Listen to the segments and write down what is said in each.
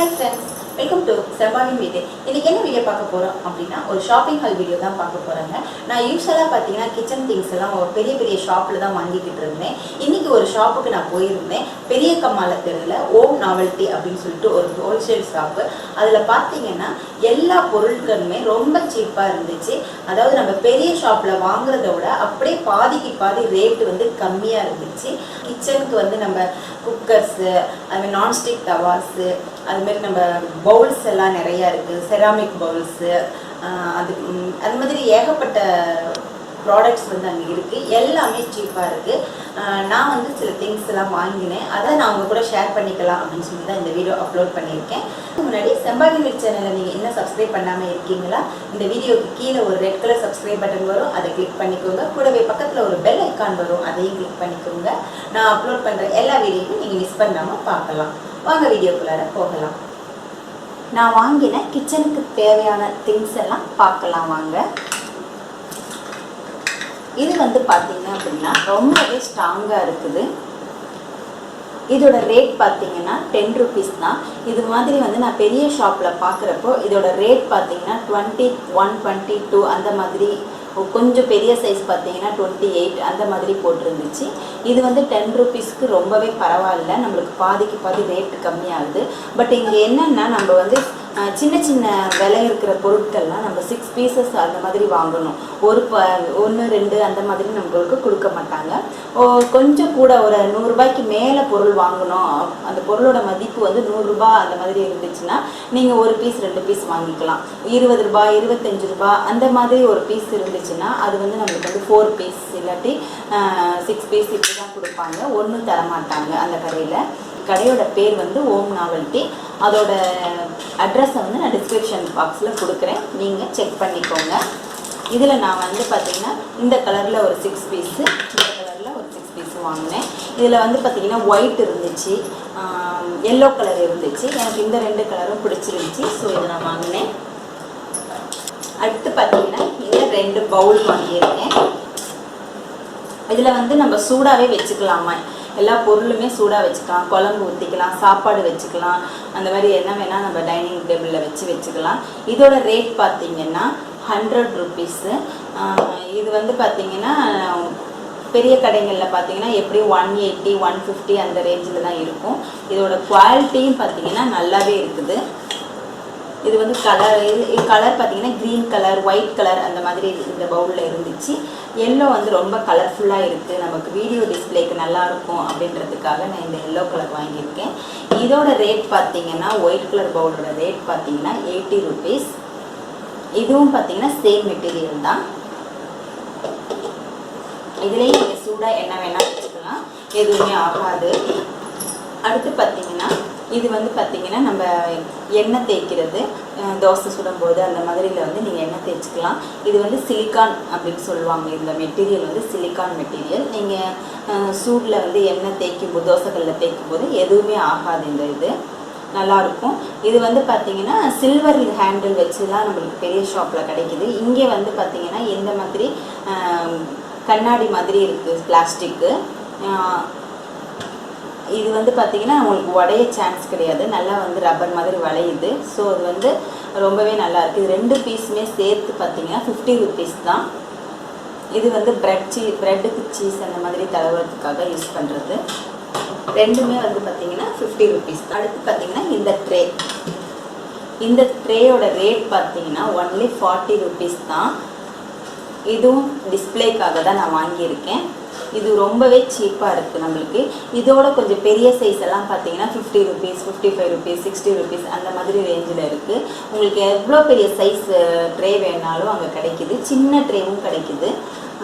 Hi friends welcome to செவ்வாயின் வீடு இன்னைக்கு என்ன வீடியோ பார்க்க போகிறோம் அப்படின்னா ஒரு ஷாப்பிங் ஹால் வீடியோ தான் பார்க்க போகிறாங்க நான் யூஸ்வலாக பார்த்தீங்கன்னா கிச்சன் திங்ஸ் எல்லாம் ஒரு பெரிய பெரிய ஷாப்பில் தான் வாங்கிக்கிட்டு இருந்தேன். இன்னைக்கு ஒரு ஷாப்புக்கு நான் போயிருந்தேன். பெரிய கம்மால தெருவில் ஓம் நாவல்ட்டி அப்படின்னு சொல்லிட்டு ஒரு ஹோல்சேல் ஷாப்பு அதில் பார்த்தீங்கன்னா எல்லா பொருட்களுமே ரொம்ப சீப்பாக இருந்துச்சு. அதாவது நம்ம பெரிய ஷாப்பில் வாங்குறத விட அப்படியே பாதிக்கு பாதி ரேட்டு வந்து கம்மியாக இருந்துச்சு. கிச்சனுக்கு வந்து நம்ம குக்கர்ஸு அதுமாதிரி நான்ஸ்டிக் தவாஸு அதுமாரி நம்ம பவுல்ஸ் எல்லாம் நிறையா இருக்குது செராமிக் பவுல்ஸு அது அது மாதிரி ஏகப்பட்ட ப்ராடக்ட்ஸ் வந்து அங்கே இருக்குது எல்லாமே சீப்பாக இருக்குது நான் வந்து சில திங்ஸ் எல்லாம் வாங்கினேன். அதை நான் அவங்க கூட ஷேர் பண்ணிக்கலாம் அப்படின்னு சொல்லி தான் இந்த வீடியோ அப்லோட் பண்ணியிருக்கேன். அதுக்கு முன்னாடி செம்பாகிலி சேனலை நீங்கள் இன்னும் சப்ஸ்கிரைப் பண்ணாமல் இருக்கீங்களா? இந்த வீடியோக்கு கீழே ஒரு ரெட் கலர் சப்ஸ்கிரைப் பட்டன் வரும். அதை கிளிக் பண்ணிக்கோங்க. கூடவே பக்கத்தில் ஒரு பெல் ஐக்கான் வரும். அதையும் கிளிக் பண்ணிக்கோங்க. நான் அப்லோட் பண்ணுற எல்லா வீடியோவும் நீங்கள் மிஸ் பண்ணாமல் பார்க்கலாம். வாங்க வீடியோக்குள்ளார போகலாம். நான் வாங்கின கிச்சனுக்கு தேவையான திங்ஸ் எல்லாம் பார்க்கலாம் வாங்க. இது வந்து பார்த்தீங்க அப்படின்னா ரொம்பவே ஸ்ட்ராங்காக இருக்குது. இதோட ரேட் பார்த்தீங்கன்னா டென் ருபீஸ் தான். இது மாதிரி வந்து நான் பெரிய ஷாப்பில் பார்க்குறப்போ இதோட ரேட் பார்த்தீங்கன்னா டுவெண்ட்டி ஒன் டுவெண்ட்டி டூ அந்த மாதிரி கொஞ்சம் பெரிய சைஸ் பார்த்தீங்கன்னா டுவெண்ட்டி எயிட் அந்த மாதிரி போட்டிருந்துச்சு. இது வந்து டென் ருபீஸ்க்கு ரொம்பவே பரவாயில்ல. நம்மளுக்கு பாதிக்கு பாதி ரேட்டு கம்மியாகுது. பட் இங்கே என்னென்னா நம்ம வந்து சின்ன சின்ன விலை இருக்கிற பொருட்கள்லாம் நம்ம சிக்ஸ் பீசஸ் அந்த மாதிரி வாங்கணும். ஒரு ப ஒன்று ரெண்டு அந்த மாதிரி நம்மளுக்கு கொடுக்க மாட்டாங்க. ஓ, கொஞ்சம் கூட ஒரு நூறுரூபாய்க்கு மேலே பொருள் வாங்கணும். அந்த பொருளோட மதிப்பு வந்து நூறுரூபா அந்த மாதிரி இருந்துச்சுன்னா நீங்கள் ஒரு பீஸ் ரெண்டு பீஸ் வாங்கிக்கலாம். இருபது ரூபாய் இருபத்தஞ்சு ரூபாய் அந்த மாதிரி ஒரு பீஸ் இருந்துச்சுன்னா அது வந்து நம்மளுக்கு வந்து ஃபோர் பீஸ் இல்லாட்டி சிக்ஸ் பீஸ் இப்படி தான் கொடுப்பாங்க. ஒன்றும் தரமாட்டாங்க அந்த கடையில். கடையோட பேர் வந்து ஓம் நாவல்ட்டி. அதோட அட்ரஸை வந்து நான் டிஸ்கிரிப்ஷன் பாக்ஸில் கொடுக்குறேன். நீங்கள் செக் பண்ணிக்கோங்க. இதில் நான் வந்து பார்த்தீங்கன்னா இந்த கலரில் ஒரு சிக்ஸ் பீஸு இந்த கலரில் ஒரு சிக்ஸ் பீஸு வாங்கினேன். இதில் வந்து பார்த்தீங்கன்னா ஒயிட் இருந்துச்சு. எல்லோ கலர் இருந்துச்சு. எனக்கு இந்த ரெண்டு கலரும் பிடிச்சிருந்துச்சி. ஸோ இதை நான் வாங்கினேன். அடுத்து பார்த்தீங்கன்னா இந்த ரெண்டு பவுல் வாங்கியிருக்கேன். இதில் வந்து நம்ம சூடாகவே வச்சுக்கலாமா? எல்லா பொருளுமே சூடாக வச்சுக்கலாம். குழம்பு ஊற்றிக்கலாம் சாப்பாடு வச்சுக்கலாம். அந்த மாதிரி என்ன வேணால் நம்ம டைனிங் டேபிளில் வச்சு வச்சுக்கலாம். இதோட ரேட் பார்த்தீங்கன்னா ஹண்ட்ரட் ருபீஸு இது வந்து பார்த்தீங்கன்னா பெரிய கடைகளில் பார்த்தீங்கன்னா எப்படியும் ஒன் எயிட்டி ஒன் ஃபிஃப்டி அந்த ரேஞ்சில் தான் இருக்கும். இதோட குவாலிட்டியும் பார்த்தீங்கன்னா நல்லாவே இருக்குது. இது வந்து கலர் இது கலர் பார்த்தீங்கன்னா க்ரீன் கலர் ஒயிட் கலர் அந்த மாதிரி இந்த பவுலில் இருந்துச்சு. எல்லோ வந்து ரொம்ப கலர்ஃபுல்லாக இருக்குது நமக்கு வீடியோ டிஸ்பிளேக்கு நல்லா இருக்கும் அப்படின்றதுக்காக நான் இந்த எல்லோ கலர் வாங்கியிருக்கேன். இதோட ரேட் பார்த்தீங்கன்னா ஒயிட் கலர் பவுலோட ரேட் பார்த்தீங்கன்னா எயிட்டி ருபீஸ் இதுவும் பார்த்தீங்கன்னா சேம் மெட்டீரியல் தான். இதுலேயும் நீங்கள் சூடாக என்ன வேணால் வச்சுக்கலாம். எதுவுமே ஆகாது. அடுத்து பார்த்தீங்கன்னா இது வந்து பார்த்தீங்கன்னா நம்ம எண்ணெய் தேய்க்கிறது தோசை சுடும்போது அந்த மாதிரியில் வந்து நீங்கள் எண்ணெய் தேய்ச்சிக்கலாம். இது வந்து சிலிக்கான் அப்படின்னு சொல்லுவாங்க. இந்த மெட்டீரியல் வந்து சிலிக்கான் மெட்டீரியல். நீங்கள் சூடில் வந்து எண்ணெய் தேய்க்கும் போது தோசைகளில் தேய்க்கும் போது எதுவுமே ஆகாது இந்த இது. நல்லாயிருக்கும் இது வந்து பார்த்திங்கன்னா சில்வர் ஹேண்டில் வச்சு தான் நம்மளுக்கு பெரிய ஷாப்பில் கிடைக்கிது. இங்கே வந்து பார்த்திங்கன்னா இந்த மாதிரி கண்ணாடி மாதிரி இருக்குது பிளாஸ்டிக்கு இது வந்து பார்த்தீங்கன்னா உங்களுக்கு உடைய சான்ஸ் கிடையாது. நல்லா வந்து ரப்பர் மாதிரி வளையுது. ஸோ அது வந்து ரொம்பவே நல்லா இருக்குது இது ரெண்டு பீஸுமே சேர்த்து பார்த்தீங்கன்னா ஃபிஃப்டி ருபீஸ் தான். இது வந்து ப்ரெட் சீ ப்ரெட்டுக்கு சீஸ் அந்த மாதிரி தடவுறதுக்காக யூஸ் பண்ணுறது ரெண்டுமே வந்து பார்த்தீங்கன்னா ஃபிஃப்டி ருபீஸ் அடுத்து பார்த்தீங்கன்னா இந்த ட்ரே இந்த ட்ரேயோட ரேட் பார்த்தீங்கன்னா ஒன்லி ஃபார்ட்டி ருபீஸ் தான். இதுவும் டிஸ்ப்ளேக்காக தான் நான் வாங்கியிருக்கேன். இது ரொம்பவே சீப்பாக இருக்குது நம்மளுக்கு. இதோட கொஞ்சம் பெரிய சைஸ் எல்லாம் பார்த்தீங்கன்னா fifty rupees fifty five rupees sixty rupees அந்த மாதிரி ரேஞ்சில் இருக்குது உங்களுக்கு எவ்வளோ பெரிய சைஸ் ட்ரே வேணாலும் அங்கே கிடைக்குது. சின்ன ட்ரேவும் கிடைக்குது.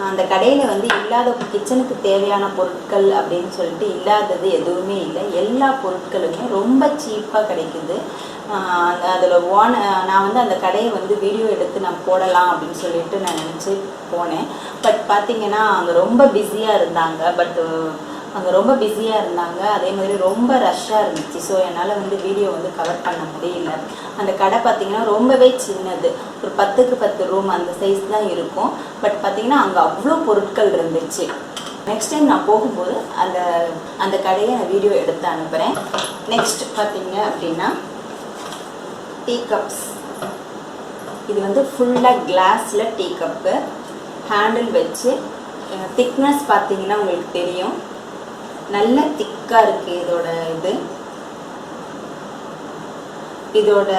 அந்த கடையில் வந்து இல்லாத கிச்சனுக்கு தேவையான பொருட்கள் அப்படின்னு சொல்லிட்டு இல்லாதது எதுவுமே இல்லை. எல்லா பொருட்களுமே ரொம்ப சீப்பாக கிடைக்குது. அதில் ஓன நான் வந்து அந்த கடையை வந்து வீடியோ எடுத்து நான் போடலாம் அப்படின்னு சொல்லிட்டு நான் நினச்சி போனேன். பட் பார்த்தீங்கன்னா அங்கே ரொம்ப பிஸியாக இருந்தாங்க. பட் அங்கே ரொம்ப பிஸியாக இருந்தாங்க. அதே மாதிரி ரொம்ப ரஷ்ஷாக இருந்துச்சு. ஸோ என்னால் வந்து வீடியோ வந்து கவர் பண்ண முடியல. அந்த கடை பார்த்திங்கன்னா ரொம்பவே சின்னது. ஒரு பத்துக்கு பத்து ரூம் அந்த சைஸ் தான் இருக்கும். பட் பார்த்திங்கன்னா அங்கே அவ்வளோ பொருட்கள் இருந்துச்சு. நெக்ஸ்ட் டைம் நான் போகும்போது அந்த அந்த கடையை நான் வீடியோ எடுத்து அனுப்புகிறேன் நெக்ஸ்ட் பார்த்தீங்க அப்படின்னா டீ கப்ஸ் இது வந்து ஃபுல்லாக கிளாஸில் டீ கப்பு ஹேண்டில் வச்சு திக்னஸ் பார்த்தீங்கன்னா உங்களுக்கு தெரியும். நல்ல திக்காக இருக்குது இதோட இது. இதோட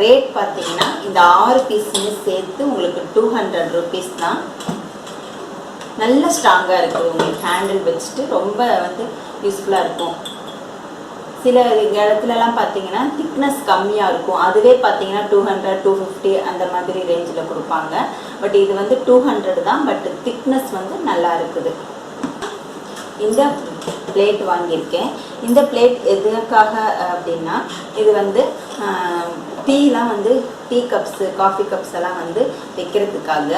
ரேட் பார்த்தீங்கன்னா இந்த ஆறு பீஸுமே சேர்த்து உங்களுக்கு டூ ஹண்ட்ரட் ருபீஸ் தான். நல்ல ஸ்ட்ராங்காக இருக்குது உங்களுக்கு ஹேண்டில் வச்சுட்டு. ரொம்ப வந்து யூஸ்ஃபுல்லாக இருக்கும். சில இடத்துலலாம் பார்த்தீங்கன்னா திக்னஸ் கம்மியாக இருக்கும். அதுவே பார்த்தீங்கன்னா டூ ஹண்ட்ரட் டூ ஃபிஃப்டி அந்த மாதிரி ரேஞ்சில் கொடுப்பாங்க. பட் இது வந்து டூ ஹண்ட்ரட் தான். பட் திக்னஸ் வந்து நல்லா இருக்குது. இந்த பிளேட் வாங்கியிருக்கேன். இந்த பிளேட் எதுக்காக அப்படின்னா இது வந்து டீலாம் வந்து டீ கப்ஸு காஃபி கப்ஸ் எல்லாம் வந்து வைக்கிறதுக்காக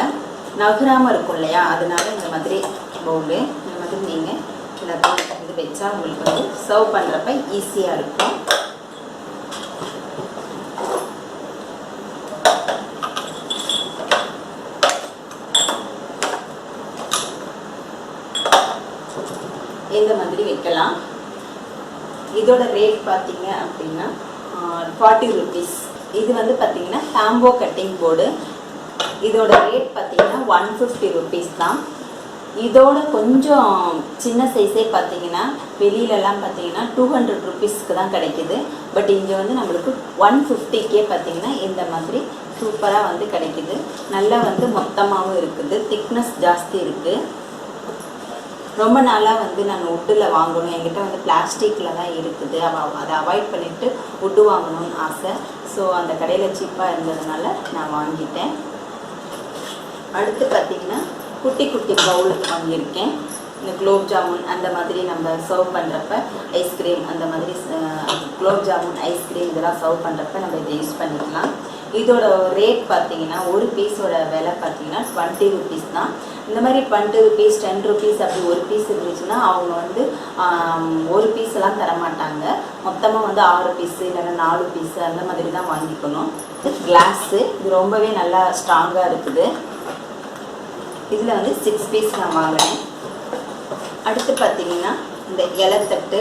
நகராமல் இருக்கும் இல்லையா? அதனால இந்த மாதிரி பவுலு இந்த மாதிரி நீங்கள் எல்லாத்தையும் எடுத்து வச்சா உங்களுக்கு வந்து சர்வ் பண்ணுறப்ப ஈஸியாக இருக்கும். இந்த மாதிரி வைக்கலாம். இதோட ரேட் பார்த்தீங்க அப்படின்னா ஃபார்ட்டி ருபீஸ் இது வந்து பார்த்தீங்கன்னா சாம்போ கட்டிங் போர்டு இதோட ரேட் பார்த்தீங்கன்னா ஒன் ஃபிஃப்டி ருபீஸ் தான். இதோட கொஞ்சம் சின்ன சைஸே பார்த்தீங்கன்னா வெளியிலலாம் பார்த்தீங்கன்னா டூ ஹண்ட்ரட் ருபீஸ்க்கு தான் கிடைக்குது. பட் இங்கே வந்து நம்மளுக்கு ஒன் ஃபிஃப்டிக்கே பார்த்தீங்கன்னா இந்த மாதிரி சூப்பராக வந்து கிடைக்குது. நல்லா வந்து மொத்தமாகவும் இருக்குது. திக்னஸ் ஜாஸ்தி இருக்குது ரொம்ப நாளாக வந்து நான் உட்டில் வாங்கணும். என்கிட்ட வந்து பிளாஸ்டிக்கில் தான் இருக்குது. அவ அதை அவாய்ட் பண்ணிவிட்டு உட்டு வாங்கணும்னு ஆசை. ஸோ அந்த கடையில் சீப்பாக இருந்ததுனால நான் வாங்கிட்டேன். அடுத்து பார்த்தீங்கன்னா குட்டி குட்டி பவுலுக்கு வாங்கியிருக்கேன். இந்த குலோப் ஜாமுன் அந்த மாதிரி நம்ம சர்வ் பண்ணுறப்ப ஐஸ்கிரீம் அந்த மாதிரி குலோப் ஜாமுன் ஐஸ்கிரீம் இதெல்லாம் சர்வ் பண்ணுறப்ப நம்ம இதை யூஸ் பண்ணிக்கலாம். இதோட ரேட் பார்த்தீங்கன்னா ஒரு பீஸோட விலை பார்த்தீங்கன்னா டுவெண்ட்டி ருபீஸ் தான். இந்த மாதிரி டுவெண்ட்டி ருபீஸ் டென் ருபீஸ் அப்படி ஒரு பீஸ் இருந்துச்சுன்னா அவங்க வந்து ஒரு பீஸ் எல்லாம் தர மாட்டாங்க. மொத்தமாக வந்து ஆறு பீஸு இல்லைன்னா நாலு பீஸு அந்த மாதிரி தான் வாங்கிக்கணும். கிளாஸு இது ரொம்பவே நல்லா ஸ்ட்ராங்காக இருக்குது. இதில் வந்து சிக்ஸ் பீஸ் நான் வாங்கினேன் அடுத்து பார்த்தீங்கன்னா இந்த இலைத்தட்டு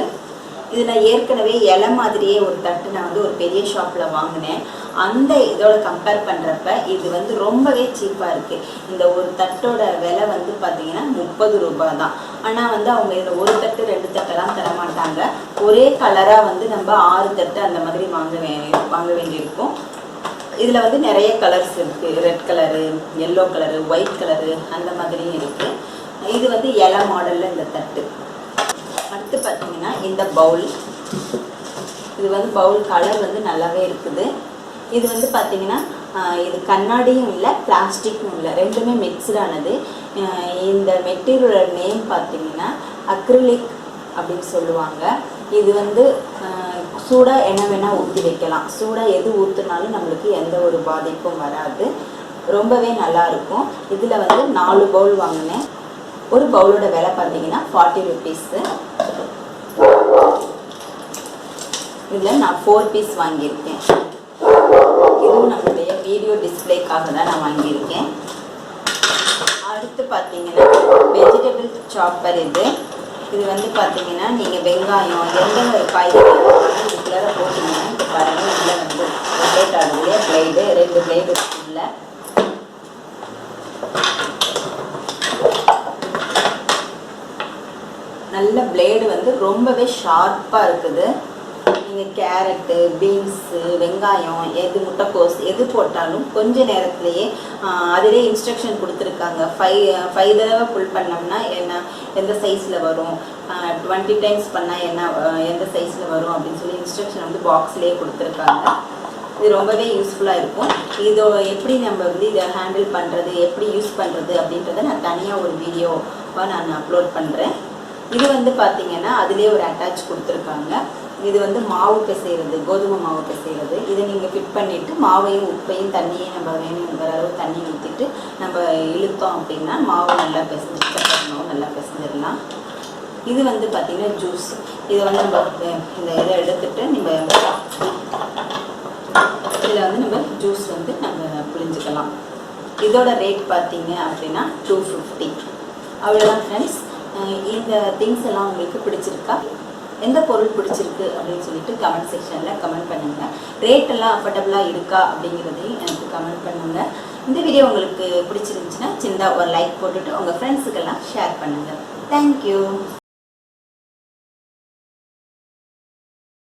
இது நான் ஏற்கனவே இலை மாதிரியே ஒரு தட்டு நான் வந்து ஒரு பெரிய ஷாப்பில் வாங்கினேன். அந்த இதோட கம்பேர் பண்ணுறப்ப இது வந்து ரொம்பவே சீப்பாக இருக்குது இந்த ஒரு தட்டோட விலை வந்து பார்த்தீங்கன்னா முப்பது ரூபாய் தான். ஆனால் வந்து அவங்க இதில் ஒரு தட்டு ரெண்டு தட்டெல்லாம் தர மாட்டாங்க. ஒரே கலராக வந்து நம்ம ஆறு தட்டு அந்த மாதிரி வாங்க வே வாங்க வேண்டியிருக்கும். இதில் வந்து நிறைய கலர்ஸ் இருக்குது red colour yellow colour white colour அந்த மாதிரியும் இருக்குது இது வந்து இலை மாடலில் இந்த தட்டு. அடுத்து பார்த்தீங்கன்னா இந்த பவுல் இது வந்து பவுல் கலர் வந்து நல்லாவே இருக்குது. இது வந்து பார்த்தீங்கன்னா இது கண்ணாடியும் இல்லை பிளாஸ்டிக்கும் இல்லை. ரெண்டுமே மிக்ஸ்டானது இந்த மெட்டீரியலோட நேம் பார்த்தீங்கன்னா அக்ரிலிக் அப்படின்னு சொல்லுவாங்க. இது வந்து சூடாக என்ன வேணால் ஊற்றி வைக்கலாம். சூடாக எது ஊற்றுனாலும் நம்மளுக்கு எந்த ஒரு பாதிப்பும் வராது. ரொம்பவே நல்லா இருக்கும். இதில் வந்து நாலு பவுல் வாங்கினேன். ஒரு பவுலோட விலை பார்த்தீங்கன்னா ஃபார்ட்டி ருபீஸு இதில் நான் ஃபோர் பீஸ் வாங்கியிருக்கேன். இதுவும் நம்மளுடைய வீடியோ டிஸ்ப்ளேக்காக தான் நான் வாங்கியிருக்கேன். அடுத்து பார்த்தீங்கன்னா வெஜிடபிள் சாப்பர் இது. இது வந்து பார்த்தீங்கன்னா நீங்கள் வெங்காயம் எந்த ஒரு காய்கறி இதுக்குள்ளார போட்டுருந்தேன் இப்போ பாருங்கள் இதில் வந்து ரொட்டேட் ஆகுது பிளேடு ரெண்டு பிளேடு உள்ள நல்ல பிளேடு வந்து ரொம்பவே ஷார்ப்பாக இருக்குது. நீங்கள் கேரட்டு பீன்ஸு வெங்காயம் எது முட்டைக்கோஸ் எது போட்டாலும் கொஞ்ச நேரத்துலையே அதிலே இன்ஸ்ட்ரக்ஷன் கொடுத்துருக்காங்க. ஃபைவ் ஃபைவ் தடவை ஃபுல் பண்ணோம்னா என்ன எந்த சைஸில் வரும் டுவெண்ட்டி டைம்ஸ் பண்ணால் என்ன எந்த சைஸில் வரும் அப்படின்னு சொல்லி இன்ஸ்ட்ரக்ஷன் வந்து பாக்ஸ்லேயே கொடுத்துருக்காங்க. இது ரொம்பவே யூஸ்ஃபுல்லாக இருக்கும். இதோ எப்படி நம்ம வந்து இதை ஹேண்டில் பண்ணுறது எப்படி யூஸ் பண்ணுறது அப்படின்றத நான் தனியாக ஒரு வீடியோவாக நான் அப்லோட் பண்ணுறேன் இது வந்து பார்த்திங்கன்னா அதுலேயே ஒரு அட்டாச் கொடுத்துருக்காங்க. இது வந்து மாவு பிசைகிறது கோதுமை மாவு பிசைகிறது இதை நீங்கள் ஃபிட் பண்ணிவிட்டு மாவையும் உப்பையும் தண்ணியும் நம்ம வேணுங்கிற அளவு தண்ணி ஊற்றிட்டு நம்ம இழுத்தோம் அப்படின்னா மாவு நல்லா பிசைஞ்சு நல்லா பிசைஞ்சிடலாம். இது வந்து பார்த்தீங்கன்னா ஜூஸ் இதை வந்து நம்ம இந்த இதை எடுத்துட்டு நம்ம இதில் வந்து நம்ம ஜூஸ் வந்து நம்ம புளிஞ்சுக்கலாம் இதோட ரேட் பார்த்தீங்க அப்படின்னா டூ ஃபிஃப்டி அவ்வளோதான் ஃப்ரெண்ட்ஸ் இந்த திங்ஸ் எல்லாம் உங்களுக்கு பிடிச்சிருக்கா? எந்த பொருள் பிடிச்சிருக்கு அப்படின்னு சொல்லிட்டு கமெண்ட் செக்ஷனில் கமெண்ட் பண்ணுங்கள் ரேட் எல்லாம் அஃபோர்டபுளாக இருக்கா அப்படிங்கிறதையும் எனக்கு கமெண்ட் பண்ணுங்கள் இந்த வீடியோ உங்களுக்கு பிடிச்சிருந்துச்சுன்னா சின்னதாக ஒரு லைக் போட்டுட்டு உங்கள் ஃப்ரெண்ட்ஸுக்கெல்லாம் ஷேர் பண்ணுங்கள் தேங்க்யூ